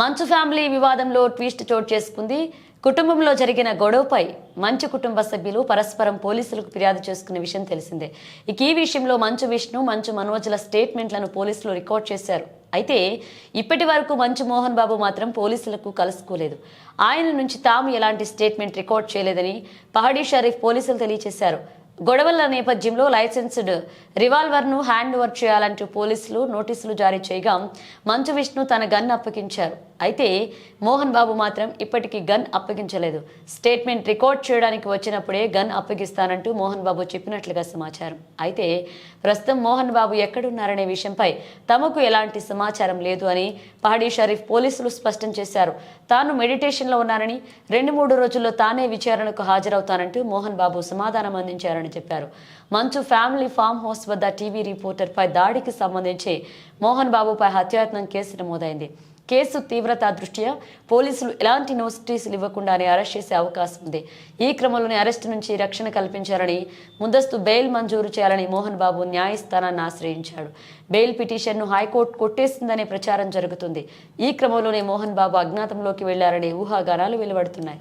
మంచు ఫ్యామిలీ వివాదంలో ట్విస్ట్ చోటు చేసుకుంది. కుటుంబంలో జరిగిన గొడవపై మంచు కుటుంబ సభ్యులు పరస్పరం పోలీసులకు ఫిర్యాదు చేసుకున్న విషయం తెలిసిందే. ఇక ఈ విషయంలో మంచు విష్ణు మంచు మనోజుల స్టేట్మెంట్లను పోలీసులు రికార్డ్ చేశారు. అయితే ఇప్పటి వరకు మంచు మోహన్ బాబు మాత్రం పోలీసులకు కలుసుకోలేదు. ఆయన నుంచి తాము ఎలాంటి స్టేట్మెంట్ రికార్డ్ చేయలేదని పహడీ షరీఫ్ పోలీసులు తెలియజేశారు. గొడవల నేపథ్యంలో లైసెన్స్డ్ రివాల్వర్ను హ్యాండ్ ఓవర్ చేయాలంటూ పోలీసులు నోటీసులు జారీ చేయగా మంచు విష్ణు తన గన్ అప్పగించారు. అయితే మోహన్ బాబు మాత్రం ఇప్పటికీ గన్ అప్పగించలేదు. స్టేట్మెంట్ రికార్డ్ చేయడానికి వచ్చినప్పుడే గన్ అప్పగిస్తానంటూ మోహన్ బాబు చెప్పినట్లుగా సమాచారం. అయితే ప్రస్తుతం మోహన్ బాబు ఎక్కడున్నారనే విషయంపై తమకు ఎలాంటి సమాచారం లేదు అని పహడీ షరీఫ్ పోలీసులు స్పష్టం చేశారు. తాను మెడిటేషన్లో ఉన్నారని రెండు మూడు రోజుల్లో తానే విచారణకు హాజరవుతానంటూ మోహన్ బాబు సమాధానం అందించారని చెప్పారు. మంచు ఫ్యామిలీ ఫామ్ హౌస్ వద్ద టీవీ రిపోర్టర్పై దాడికి సంబంధించి మోహన్ బాబుపై హత్యాయత్నం కేసు నమోదైంది. కేసు తీవ్రత దృష్ట్యా పోలీసులు ఎలాంటి నోటీసులు ఇవ్వకుండానే అరెస్ట్ చేసే అవకాశం ఉంది. ఈ క్రమంలోనే అరెస్ట్ నుంచి రక్షణ కల్పించాలని ముందస్తు బెయిల్ మంజూరు చేయాలని మోహన్ బాబు న్యాయస్థానాన్ని ఆశ్రయించాడు. బెయిల్ పిటిషన్ను హైకోర్టు కొట్టేసిందనే ప్రచారం జరుగుతుంది. ఈ క్రమంలోనే మోహన్ బాబు అజ్ఞాతంలోకి వెళ్ళారనే ఊహాగానాలు వెలువడుతున్నాయి.